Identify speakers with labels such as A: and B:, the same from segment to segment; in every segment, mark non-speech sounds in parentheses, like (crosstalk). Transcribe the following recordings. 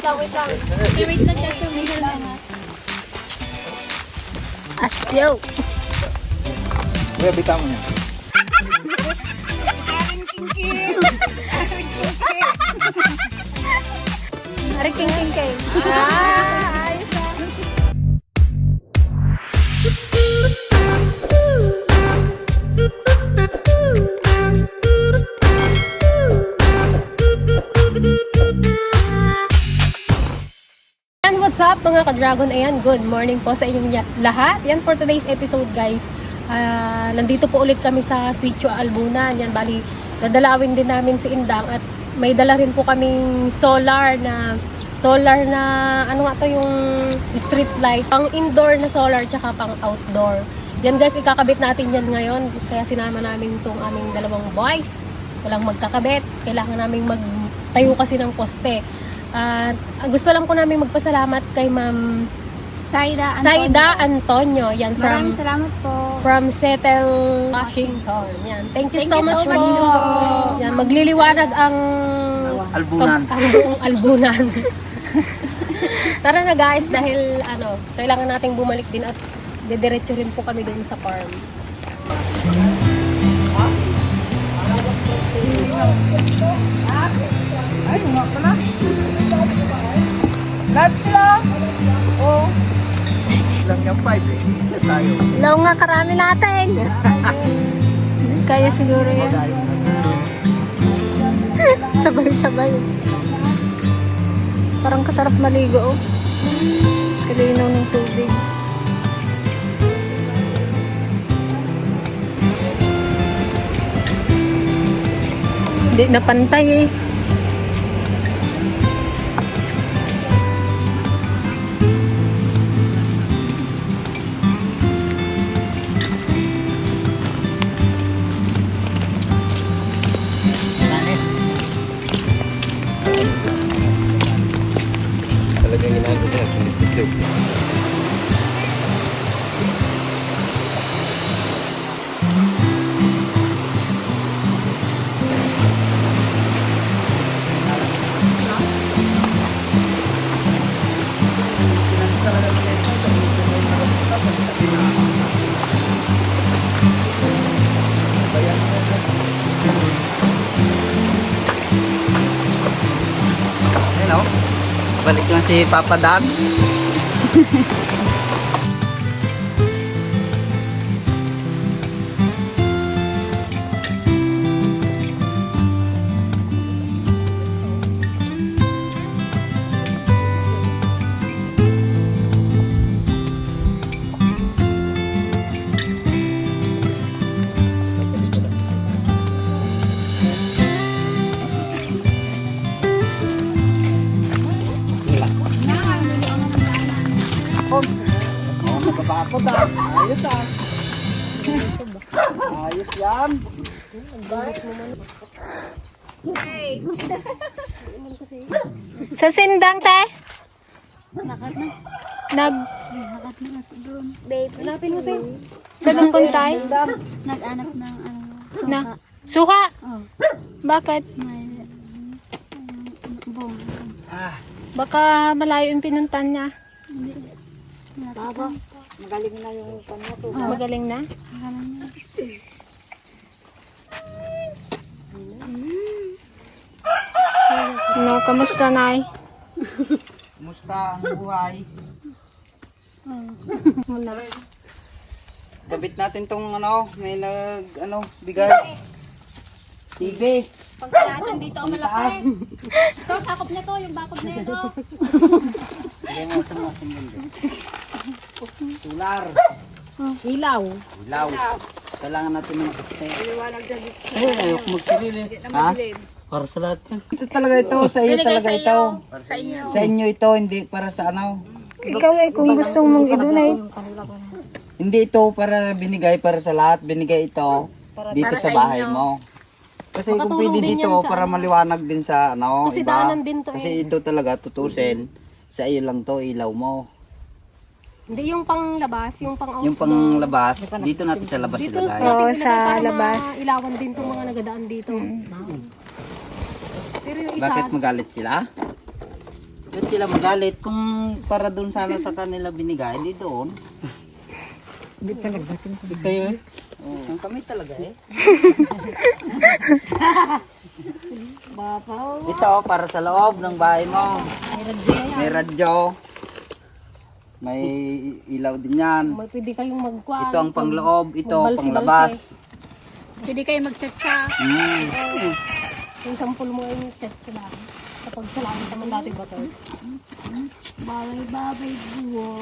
A: Wait lang, wait lang.
B: Okay, wait lang, Chacha. May lang.
A: Asyaw.
C: Kuya, bitaw mo niya.
A: Ari king king king. Ah, ayos ah.
D: Mga ka-dragon? Ayan, good morning po sa inyong lahat. Yan for today's episode guys. Ah, nandito po ulit kami sa Sitio Albunan. Yan, bali, dadalawin din namin si Indang at may dala rin po kaming solar na solar na ano nga to yung street light. Pang indoor na solar tsaka pang outdoor. Yan guys, ikakabit natin yan ngayon. Kaya sinama namin itong aming dalawang boys. Walang magkakabit. Kailangan namin magtayo kasi ng poste. At ang gusto lang po namin magpasalamat kay Ma'am
A: Saida Antonio.
D: Saida Antonio. Yan
A: Maraming
D: from
A: salamat po.
D: from Settle, Washington. Yan. Thank you
A: Thank
D: so
A: you
D: much,
A: so much
D: po.
A: po.
D: Yan, magliliwanag ang
C: Albunan.
D: ang buong albunan. (laughs) Tara na guys dahil ano, kailangan nating bumalik din at dediretso rin po kami dun sa farm.
C: Ay, nga pala. Lahat sila. Oo. Lang yung five eh. Hindi tayo.
A: Law nga karami natin. (laughs) Kaya siguro yan. (laughs) Sabay-sabay. Parang kasarap maligo oh. Kalinaw ng tubig. Hindi na pantay eh.
C: Balik lang si Papa Dan. (laughs)
A: Sa sindang te? Nag...
D: Hanapin mo, Pin.
A: Sa lumpon tay?
B: Nag-anak ng ano.
A: Na? Suka?
B: Oh.
A: Bakit?
B: May bong.
C: Ah,
A: Baka malayo yung pinuntan niya.
B: Magaling na yung pamasa.
A: Magaling na? No, kamusta nay?
C: kumusta ang buhay?
A: Wala.
C: Gabit natin tong ano, may nag ano, bigay. TV.
D: Pagkalasan dito ang
C: Taas.
D: Ito, sakop na to, yung bakod na ito.
C: Bigay mo ito natin dito. Solar.
D: Ilaw.
C: Ilaw. Kailangan natin ng kuste. Ay, ayok magsilili. Ha? Para sa lahat yan. Ito talaga ito, sa iyo talaga ito.
B: Sa inyo.
C: Sa inyo ito, hindi para sa ano.
A: Ikaw ay kung gusto mong idunay.
C: Hindi ito para binigay para sa lahat. Binigay ito dito sa bahay mo. Kasi kung pwede dito,
D: sa
C: para maliwanag din sa ano,
D: Kasi
C: iba.
D: daanan din to
C: Kasi
D: eh.
C: ito talaga tutusin. Sa iyo lang to, ilaw mo.
D: Hindi yung panglabas, yung pang outdoor.
C: Yung panglabas, dito natin sa labas
D: Dito
C: ilagay.
A: Oo, sa
D: para
A: labas.
D: Ilawan din itong mga nagadaan dito. Pero yung isa,
C: Bakit magalit sila? Ba't sila magalit? Kung para doon sana sa kanila binigay, hindi doon.
E: Hindi talaga.
C: Hindi kayo eh? Oo, kami talaga eh. Ito oh, para sa loob ng bahay mo. May radyo. May ilaw din yan.
D: May pwede kayong magkuhan.
C: Ito ang pangloob, ito panglabas.
B: Pwede kayo mag-chat-sa.
C: Mm.
D: Yung sampul mo yung test sila. Kapag salamat naman dati ba to?
B: Babay-babay buwo.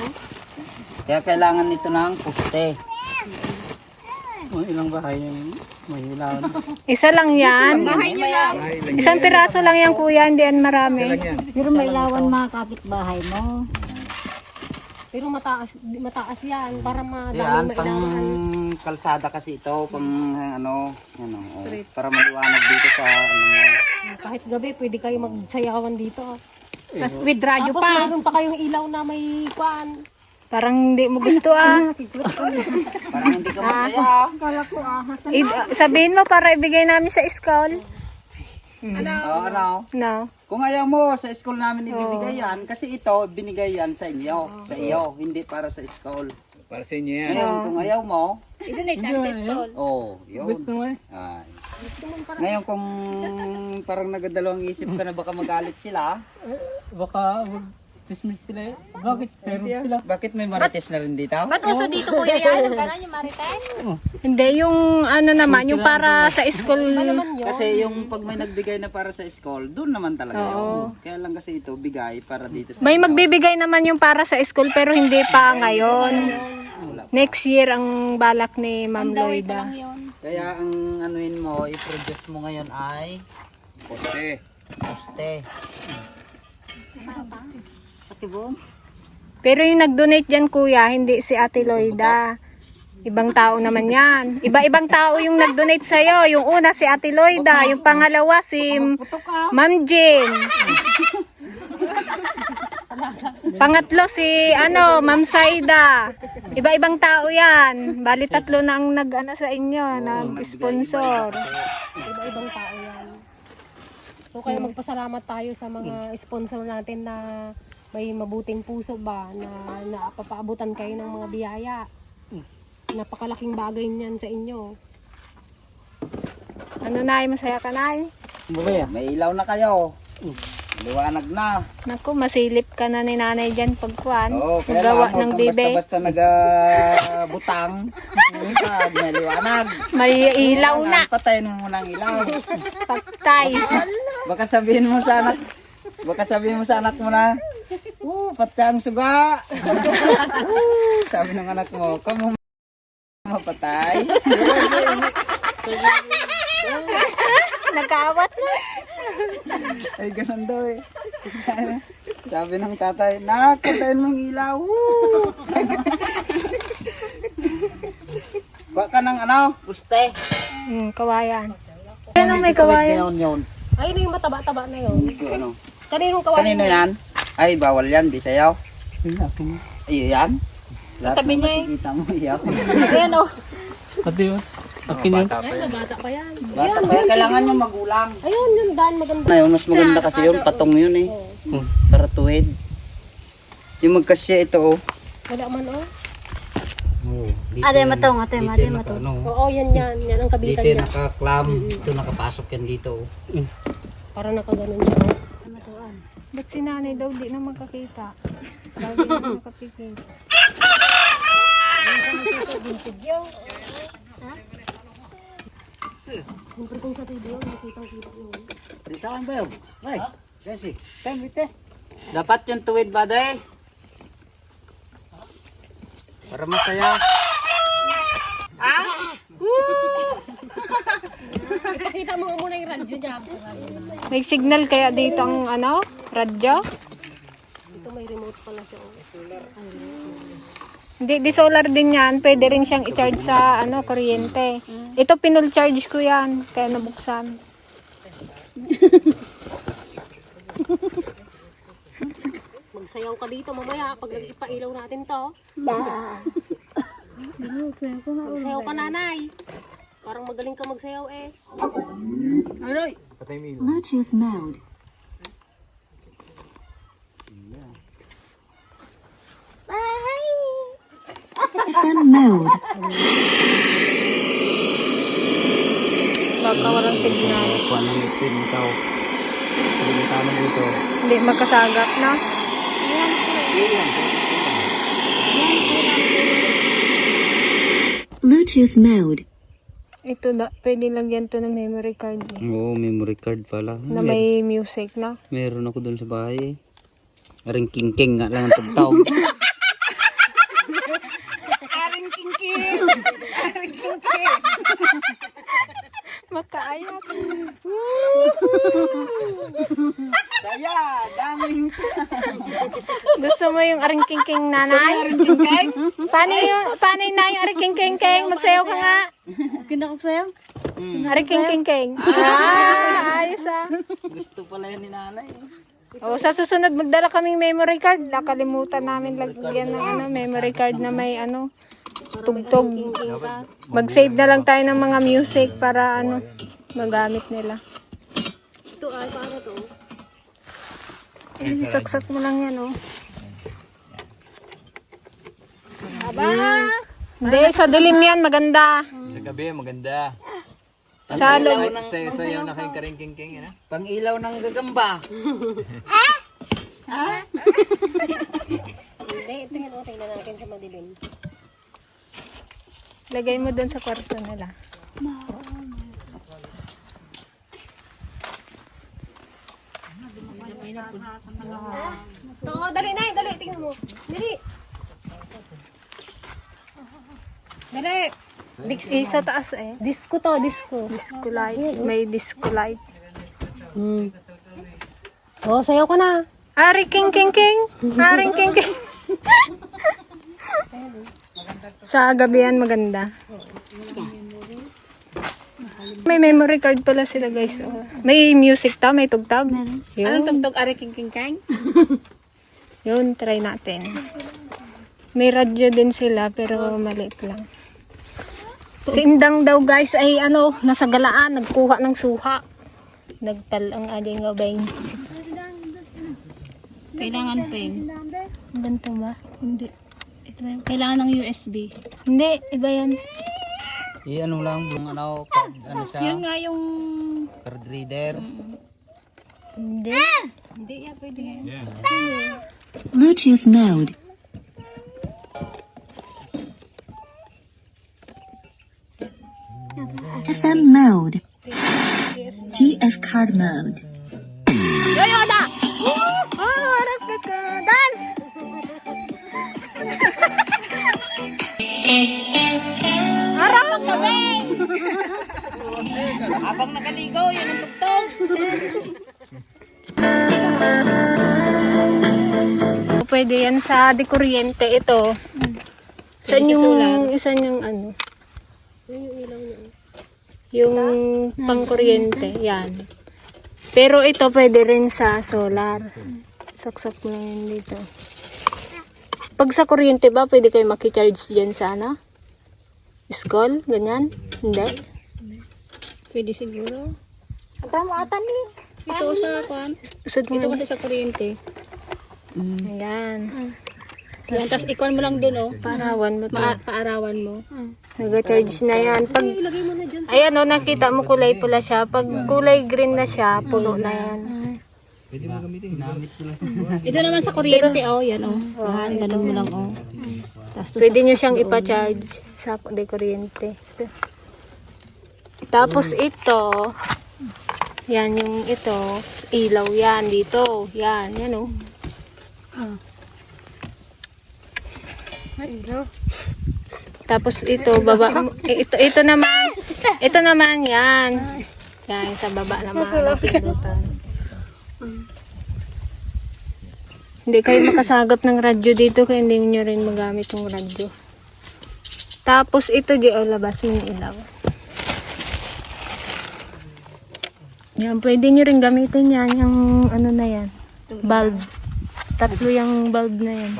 C: Kaya kailangan nito ng poste.
E: Oh, ilang bahay yung may.
A: Isa lang yan.
B: Bahay niyo lang.
A: Isang piraso lang yan kuya, hindi yan marami.
B: Pero may lawan mga kapitbahay mo.
D: Pero mataas mataas yan para madami
C: Yan, pang
D: mailangan.
C: kalsada kasi ito, pang ano, ano, oh, para maliwanag dito sa ano mo.
D: Kahit gabi pwede kayo magsayawan dito.
A: Tapos with radyo
D: Tapos
A: pa.
D: mayroon pa kayong ilaw na may kuan.
A: Parang hindi mo gusto ah. (laughs)
C: Parang hindi ka masaya.
A: I- sabihin mo para ibigay namin sa school.
C: Oo, ano?
A: No.
C: Kung ayaw mo, sa school namin ibibigay yan. Kasi ito, binigay yan sa inyo. Sa iyo, hindi para sa school.
E: Para sa inyo yan.
C: Ngayon, kung ayaw mo,
B: I-donate namin sa school.
C: oh, yun.
E: Gusto mo eh.
C: Ay. Ngayon, kung parang nagadalawang isip ka na baka magalit sila,
E: Baka mag-dismiss sila eh. Bakit? Pero
C: ah.
E: sila.
C: bakit may marites na rin dito?
B: Ba't uso dito kuya yan? Yung kanan yung marites?
A: Hindi, yung ano naman, yung para sa school.
C: Kasi yung pag may nagbigay na para sa school, doon naman talaga yun. Kaya lang kasi ito, bigay para dito sa
A: May magbibigay naman yung para sa school pero hindi pa ngayon. Next year ang balak ni Ma'am Loida.
B: Yun.
C: Kaya ang anuin mo, i-produce mo ngayon ay poste. Poste.
A: Pero yung nag-donate dyan kuya, hindi si Ate Loida. Ibang tao naman yan. Iba-ibang tao yung nag-donate sa'yo. Yung una si Ate Loida, yung pangalawa si. Ma'am Jean. Pangatlo si ano, Ma'am Saida. Iba-ibang tao yan. Bali tatlo na ang nag ano, sa inyo, nag-sponsor.
D: Iba-ibang tao yan. So kaya magpasalamat tayo sa mga sponsor natin na may mabuting puso ba na napapaabutan kayo ng mga biyaya. Napakalaking bagay niyan sa inyo.
A: Ano na, masaya ka na
E: Bumaya.
C: May ilaw na kayo. Liwanag na.
A: Naku, masilip ka na ni nanay dyan pagkuhan.
C: Oo, kaya
A: ng
C: kang
A: bibe.
C: basta-basta nag-butang. May liwanag.
A: May ilaw na.
C: Patayin mo muna ang ilaw.
A: Patay.
C: Baka sabihin mo sa anak, baka sabihin mo sa anak mo na, Oo, patay ang suga. (laughs) Oo, sabi ng anak mo, kamo mapatay. (laughs)
A: Nagkaawat na.
C: Ay, ganun daw eh. (laughs) Sabi ng tatay, nak, patayin mong ilaw. Woo! Kuha ka ng ano, puste.
A: Hmm, kawayan. Ano may kawayan?
C: Yun, yun.
D: Ayun yung mataba-taba na yun.
C: Ano.
D: Kaninong kawayan
C: Kanino yan? Ay, bawal yan, di sayaw.
E: Yun, akin.
C: Ay, yan. Lahat
B: Tabi
C: ng
B: niya eh.
C: makikita mo, iyaw. (laughs)
D: Ayan o.
E: Pati yun. Akin yun.
D: Ayun, bata pa yan.
C: Bata pa, kailangan yung magulang.
D: Ayun, yun, daan maganda.
C: Na yun, mas maganda kasi yun, patong yun eh.
E: Hmm.
C: Para tuwid. Yung magkasya ito oh.
D: Wala man o.
B: Ate, matong, ate, ate, matong.
E: ano,
D: Oo, yan yan. Yan ang kabitan
C: Dito yung
D: niya.
C: naka-clam. Dito nakapasok yan dito oh.
D: Para nakaganon siya. oh.
A: Ba't si nanay daw di na magkakita? Lagi na (laughs) nakapikit.
D: Siyempre kung sa TV yun, nakitang-kita yun.
C: Pritaan ba yun? Ay, kasi. Time ite. Dapat yung tuwid ba day? Para masaya.
D: Ipakita mo nga muna yung radyo niya.
A: May signal kaya dito ang ano? Radyo?
D: Ito may remote pala siya. oh.
A: Hindi, di solar din yan. Pwede rin siyang i-charge sa ano, kuryente. Ito pinul charge ko yan. Kaya nabuksan.
D: Magsayaw ka dito mamaya pag ipailaw natin to. Magsayaw ka nanay. Parang magaling ka magsayaw eh.
E: Yun.
F: Bluetooth mode. Mode.
A: Baka walang signal.
C: Kuha ng itim ikaw. Hindi ka mo dito.
A: Hindi magkasagap na.
F: Bluetooth mode.
A: Ito da, pwede lagyan to ng memory card eh,
C: Oo, memory card pala.
A: na may music na.
C: Meron ako doon sa bahay. Aring king-king nga lang ang tugtog. (laughs) Aring king-king! Aring king-king!
A: Makaayat.
C: Saya! Daming
A: Gusto mo yung aring king-king nanay?
C: aring king-king!
A: Paano yung, paano yung na yung aring king-king-king? Magsayaw ka nga.
B: Kinakapsayaw?
A: Aring king-king-king. Ah, ayos ah.
C: Gusto pala yan ni nanay.
A: O, sa susunod magdala kaming memory card. Nakalimutan namin lagyan ng ano, memory card na may ano, tugtog. Mag-save na lang tayo ng mga music para ano, magamit nila.
D: Ito ay, paano to?
A: Eh, saksak mo lang yan, oh.
D: Aba!
A: Hindi, sa dilim yan, maganda.
G: Sa gabi, maganda.
A: Sa loob.
G: Say, sayaw na kayong karing-king-king, ano?
C: Pang ilaw ng gagamba. (laughs)
D: Hindi, tingnan mo, tingnan natin sa madilim.
A: Lagay mo doon sa kwarto nila.
D: Oo, dali na, dali, tingnan mo. Dali. Dali.
A: Eh, sa taas eh.
D: Disco to, disco.
A: Disco light. May disco light.
D: Hmm. Oh, sayaw ka na.
A: Ari king king king. Aring king king. (laughs) sa gabihan maganda. May memory card pala sila guys. Oh. May music ta, may tugtog. Yun.
B: Anong tugtog ari king king kang? (laughs)
A: Yun, try natin. May radyo din sila pero maliit lang. Si Indang daw guys ay ano, nasa galaan, nagkuha ng suha. Nagpal ang aling gabayin.
B: Kailangan peng.
A: Ganito ba?
B: Hindi. Kailangan ng USB.
A: Hindi, iba yan.
C: I-ano lang, yung ano, card, ano siya,
B: Yun nga yung...
C: card reader.
A: Hindi.
B: Hindi yan, pwede yan.
F: Bluetooth mode. FM mode. GF card mode.
A: Yoyoda! (gasps) Oh, harap ka ka. Dance! Harap ka ba?
C: Habang nakaligaw, yan ang tugtog.
A: Pwede yan sa di kuryente ito. Sa yung isa niyang ano. Yung pangkuryente, yan. Pero ito pwede rin sa solar. Saksak mo lang yan dito. Pag sa kuryente ba, pwede kayo makicharge dyan sa ano? School? Ganyan? Hindi?
B: Pwede siguro.
C: Atan mo, atan ni.
B: Ito sa kwan. Ito kasi sa kuryente.
A: Ayan.
B: Yan, tapos ikon mo lang dun oh.
A: Parawan mo to.
B: Pa paarawan mo.
A: Nag-charge na yan. Pag,
D: Ilagay mo na dyan.
A: ayan o, nakita mo kulay pula siya. Pag kulay green na siya, puno na yan.
G: Pwede mo gamitin. Ginamit ko lang. (laughs)
B: Ito naman sa kuryente oh. Yan oh. Yan, ganun mo lang oh. To
A: Pwede nyo siyang ipa-charge sa de kuryente. Tapos ito, yan yung ito, ilaw yan dito. Yan, yan o. Tapos ito, baba, eh, ito, ito naman, ito naman, yan. Yan, sa baba naman, pindutan. Hindi kayo makasagap ng radyo dito kaya hindi nyo rin magamit yung radyo. Tapos ito di o labas mo yung ilaw. Yan, pwede nyo rin gamitin yan, yung ano na yan, bulb. Tatlo yung bulb na yan.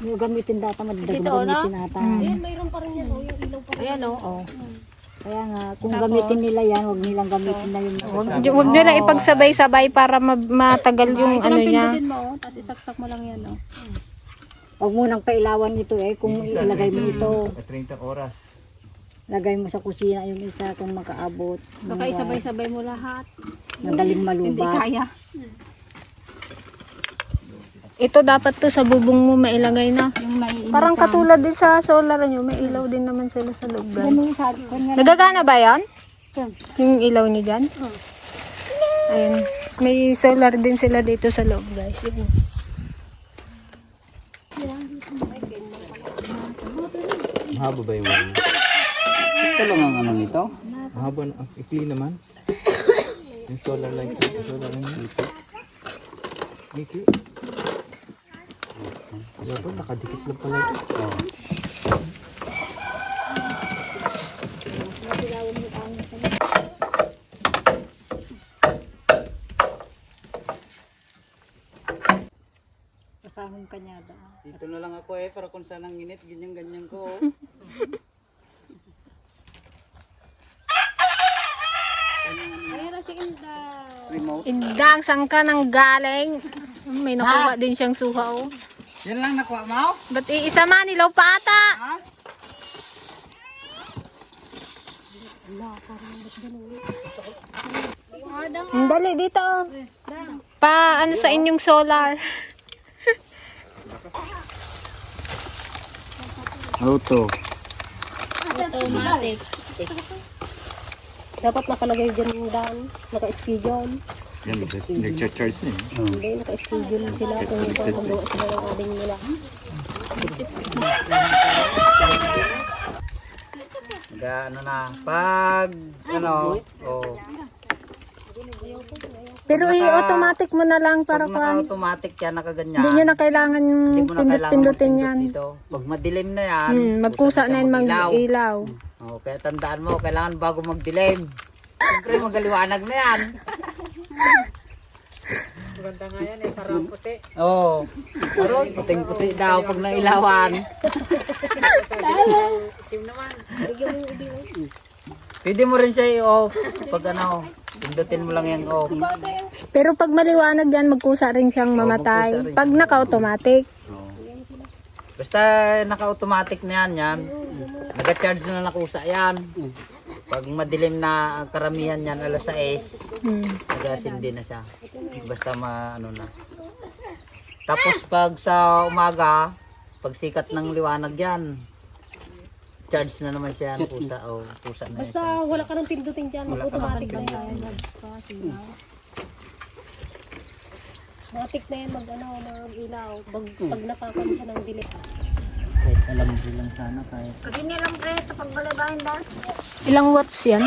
B: Yung gamitin data, madadag gamitin data.
D: Ayan, mayroon pa rin yan. Oh, yung ilaw pa rin.
B: Ayan oh. oh. Kaya nga, kung gamitin nila yan, huwag nilang gamitin na yung
A: Huwag, huwag lang ipagsabay-sabay para ma- matagal yung ano niya.
B: Pindutin mo oh, tapos isaksak mo lang yan oh.
H: Huwag mo nang pailawan ito eh, kung
G: isa,
H: ilagay mo ito.
G: 30 oras.
H: Lagay mo sa kusina yung isa kung makaabot.
B: Baka isabay-sabay mo lahat.
H: Madaling
B: Hindi
H: malubat.
B: kaya.
A: Ito dapat to sa bubong mo mailagay na.
B: Yung may
A: Parang katulad din sa solar nyo, may ilaw din naman sila sa loob guys.
H: Ano sa?
A: Nagagana ba yan? Yung ilaw ni dyan? Ayun. May solar din sila dito sa loob guys. Yun.
G: Mahaba ba yung wall?
C: Ito lang ang ano nito.
G: Mahaba na. ah, Ikli naman. Yung solar light. Yung solar light. Ikli. Wala ba? Nakadikit lang pala ito.
C: Oh.
H: Kasahong kanyada.
C: Dito na lang ako eh, para kung saan ang init, ganyan-ganyan ko. Remote.
A: Indang, saan ka nang galing? May nakuha din siyang suha oh.
C: Yan lang nakuha mo?
A: Ba't iisa man, ilaw pa ata?
C: Ha?
A: Hmm, Dali, dito. Pa, ano sa inyong solar?
C: Auto.
B: automatic.
D: Dapat nakalagay dyan yung daan, naka-schedule.
G: Yan, nag-charge na eh.
D: Hindi, naka-schedule sila kung magawa sila ng adding nila.
C: Ga, ano na, pag, ano, oh,
A: Pero i-automatic mo na lang para
C: pag
A: kan.
C: naka-automatic yan, nakaganyan.
A: Hindi nyo na kailangan
C: Hindi mo na kailangan
A: pindut-pindutin
C: magpindot
A: yan.
C: Dito. Pag madilim na yan,
A: Hmm, magkusa na yan
C: mag-ilaw.
A: mag-ilaw.
C: Oh, kaya tandaan mo, kailangan bago magdilim. Siyempre, magaliwanag na yan. Maganda nga yan eh, parang puti. Oo. Oh, puting-puti daw pag nailawan. Pwede mo rin siya i-off. Pag ano, pindutin mo lang yung off.
A: Pero pag maliwanag yan, magkusa rin siyang mamatay. Pag naka-automatic.
C: Basta naka-automatic na yan, yan. Nag-charge na nakusa yan. Pag madilim na karamihan yan, alas 6,
A: Hmm.
C: nag-asindi na siya. Basta ma, ano na. Tapos pag sa umaga, pag sikat ng liwanag yan, charge na naman siya, nakusa. O, kusa na
D: Basta
C: siya.
D: wala ka nang pindutin dyan, mag-automatic na yan. Matik na yan mag, ano, mag-ilaw. Pag, pag napapan siya ng dilim.
C: Kahit alam mo lang sana, kahit
A: Ilang watts yan?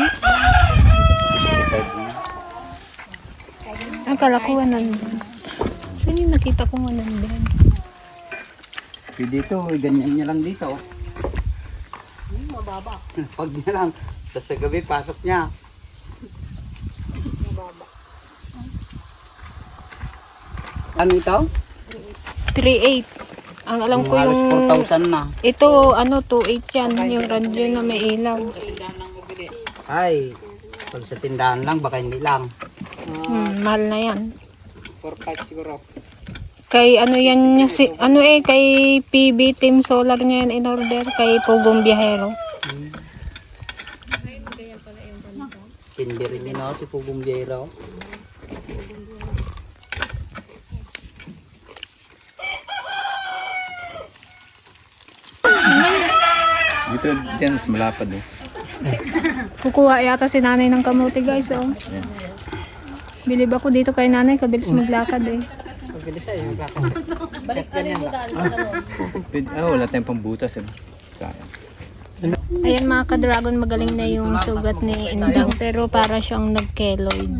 A: Akala ko 100. Saan yung nakita ko 100?
C: Pwede dito, ganyan niya lang dito. Mababa. (laughs) Pag niya lang, tapos sa gabi, pasok niya. Ano ito?
A: 3.8. Ang alam ko yung...
C: 4,000 na.
A: Ito, ano, 2.8 yan. Yung radyo na may ilaw.
C: Ay, pag sa tindahan lang, baka hindi lang.
A: Hmm, mahal na yan.
C: 4,500 siguro.
A: Kay ano yan niya si ano eh kay PB Team Solar niya yan in order kay Pugong Biyahero.
C: Hindi rin yun ako, si Pugong Biyero.
G: Dito, yan, mas malapad eh.
A: Kukuha yata si nanay ng kamote guys oh. Bilib ako dito kay nanay kabilis maglakad eh.
G: Pwede, ah, wala tayong pambutas eh. Sayang.
A: Ayan mga ka-dragon magaling na yung sugat ni Indang pero para siyang nag-keloid.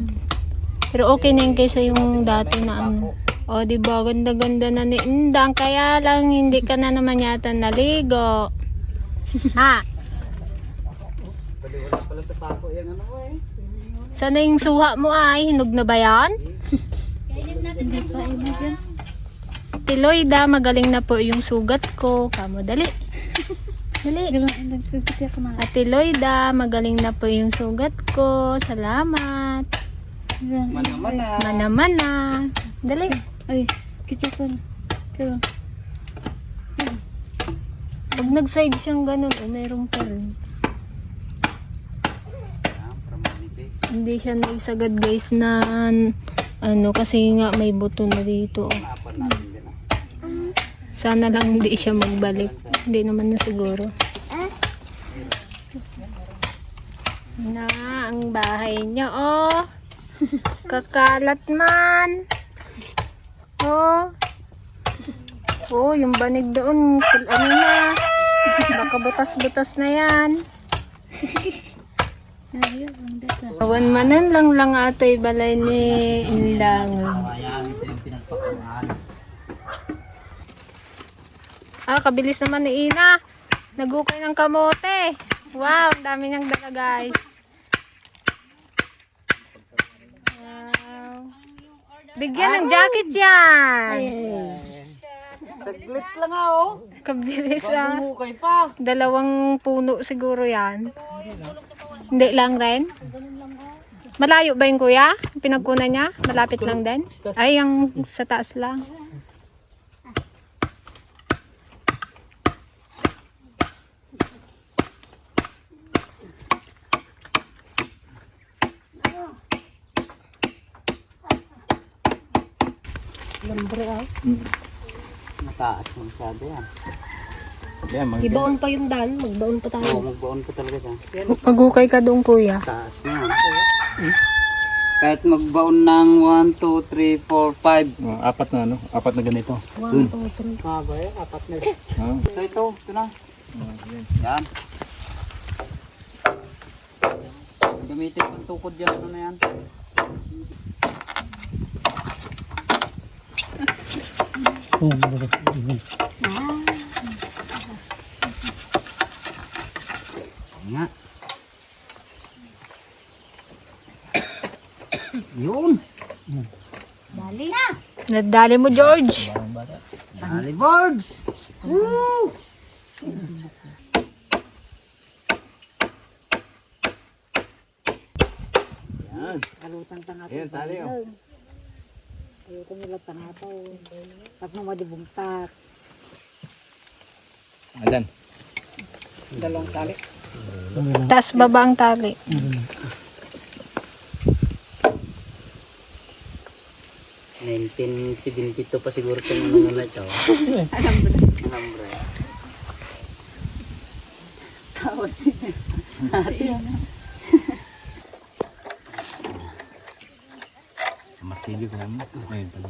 A: Pero okay na yun kaysa yung dati na ano. O di ba ganda-ganda na ni Indang kaya lang hindi ka na naman yata naligo. Ha?
C: Pwede wala pala sa tako yung ano.
A: Sana yung suha mo ay hinog na ba yan? Tiloida, magaling na po yung sugat ko. Kamo, dali. Dali. Ate Loida, magaling na po yung sugat ko. Salamat.
C: Manaman na.
A: Mana-mana. Dali.
B: Ay, kitsa ko.
A: Pag nag-side siyang ganun, oh, meron pa rin. Hindi siya naisagad guys na ano kasi nga may buto na dito. Sana lang hindi siya magbalik. Hindi naman na siguro. Na, ang bahay niya, oh. (laughs) Kakalat man. Oh. Oh, yung banig doon, ano na. Baka butas-butas na yan. (laughs) Awan manan lang lang ato'y balay ni Inlang.
C: Ayan, ito yung pinagpakuhaan.
A: Ah, kabilis naman ni Ina. Nagukay ng kamote. Wow, ang dami niyang dala guys. Wow. Bigyan ng jacket yan.
C: Saglit lang ah, oh.
A: Kabilis
C: pa.
A: Dalawang puno siguro yan. Hindi lang rin. Malayo ba yung kuya? Pinagkunan niya? Malapit lang din? Ay, yung sa taas lang.
C: Mataas yung masyado yan.
G: Yan, mga
D: Ibaon pa yung dan, magbaon pa tayo.
C: Oo, magbaon pa talaga siya.
A: Magukay ka doon kuya.
C: Taas na yan. Kahit magbaon ng 1, 2, 3, 4, 5.
G: Oh, apat na ano, apat na ganito.
C: Haba eh, apat na.
G: Oh.
C: Ito, ito, ito na. Yan. Gamitin yung tukod yan, ano na yan. Nga. Yun.
A: Nadali mo George.
C: Ali boards. Woo!
G: Yan, tali oh.
H: Ayoko nila tangapaw. Tapos mo madibungtak.
G: Adan.
A: Taas baba ang tali.
C: Hmm. 1972 pa siguro itong ano na ito. Alambre. Alambre. Tapos,
G: Martilyo ka mo. Ayun pala.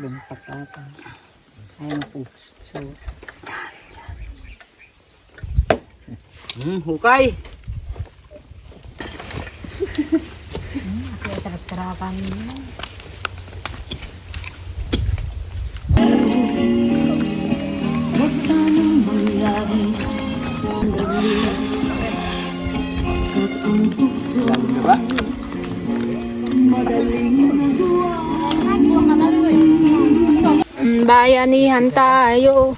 H: Lumpak ata. Ayun po. So,
C: hmm, hukay.
H: tarap-tarapan niya.
A: Mm, bayanihan tayo.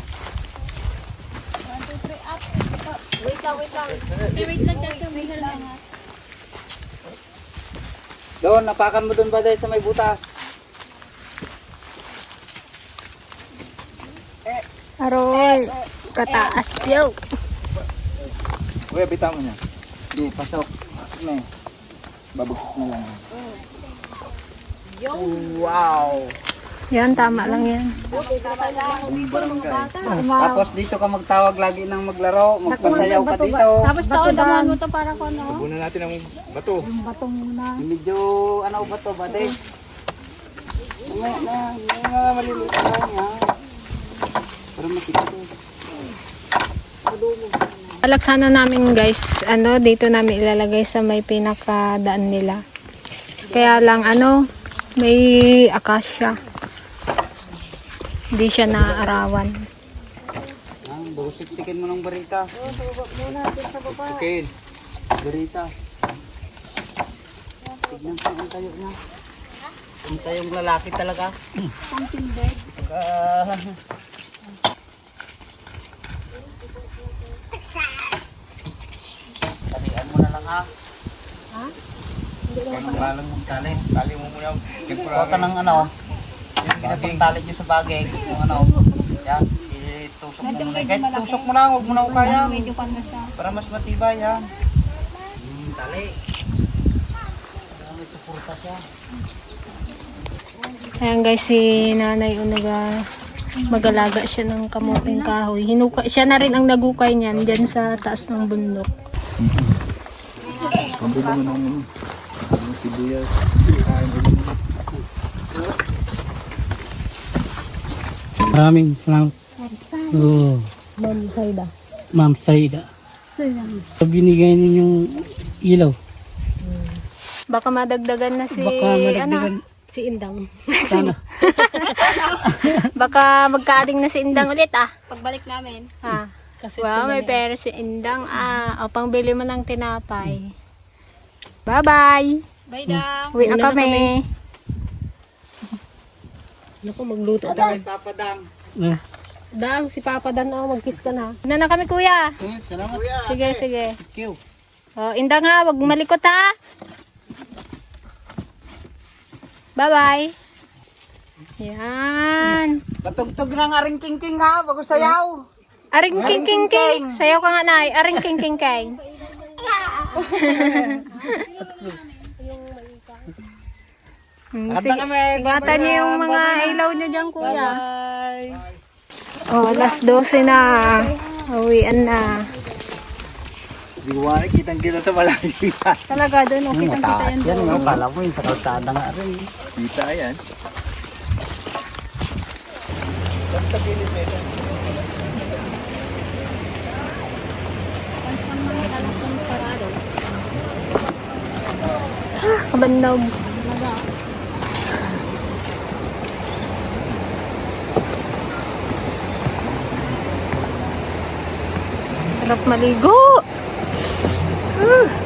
C: Doon, napakan mo doon ba dahil sa may butas?
A: Aroy, kataas yo.
G: Kuya, bitaw mo niya. Di, pasok. Ne. Babagsak na lang.
C: Wow!
A: Yan, tama lang yan.
C: Tapos dito ka magtawag lagi ng maglaro, magpasayaw ka dito.
B: Tapos tao, daman mo to para ko ano.
G: Punan natin ang bato.
C: Medyo ano ba to ba de? Mga na, mga maliliit lang yan. Para makita to.
A: Alaksana namin guys, ano, dito namin ilalagay sa may pinakadaan nila. Kaya lang, ano, may akasya. Hindi siya naaarawan.
C: Ah, busiksikin mo ng barita.
G: Okay.
C: Barita. Tignan ko ang tayo niya. Ang tayong lalaki talaga. Something bed. Tarian mo na lang ha. Ha?
G: Kaya balang mong tali. Tali mo muna.
C: Huwag ka ng ano. Yung pinapagtali nyo sa bagay. Yung ano. Yan. Itusok mo muna. Kahit tusok mo lang. Huwag mo na kaya. Para mas matibay ha. Hmm, tali. May suporta siya.
A: Ayan guys, si Nanay Unaga, magalaga siya ng kamuting kahoy. Hinuka, siya na rin ang nagukay niyan dyan sa taas ng bundok.
G: Pambili mo ng. Ang sibuyas.
E: Maraming salamat. Oo.
D: Ma'am Saida.
E: Ma'am Saida. Sa binigay ninyong ilaw.
A: Baka madagdagan na si,
E: Baka madagdagan.
A: ano, si Indang. (laughs)
E: Sana. (laughs)
A: Baka magkaading na si Indang ulit ah.
B: Pagbalik namin.
A: Ah. wow, may pera si Indang ah. O, pangbili mo ng tinapay. Bye-bye!
B: Bye daw.
A: Uwi na kami.
D: Naku, magluto tayo.
C: Papadang.
E: Ah.
D: Dang, si Papa Dan, oh, mag-kiss ka na.
A: Na na kami kuya.
E: Eh, salamat.
A: Sige, sige.
E: Thank you.
A: O, Indang ha, wag malikot ha. Bye-bye. Yan.
C: Patugtog ng aring king-king ha. Bago sayaw.
A: Aring king king king. Sayaw ka nga nay. Aring king (laughs) king king. Hmm, sige. Ingatan niyo yung mga ilaw niyo dyan, kuya. Oh, alas 12 na. Uwian na.
G: Di ko wala kitang kita sa malayo.
B: Talaga doon, okay kang kita
C: Mataas
B: yan.
C: yan. no? Kala mo yung sa kalsada nga rin.
G: Kita yan.
A: Kabandog. Sarap maligo. Uh.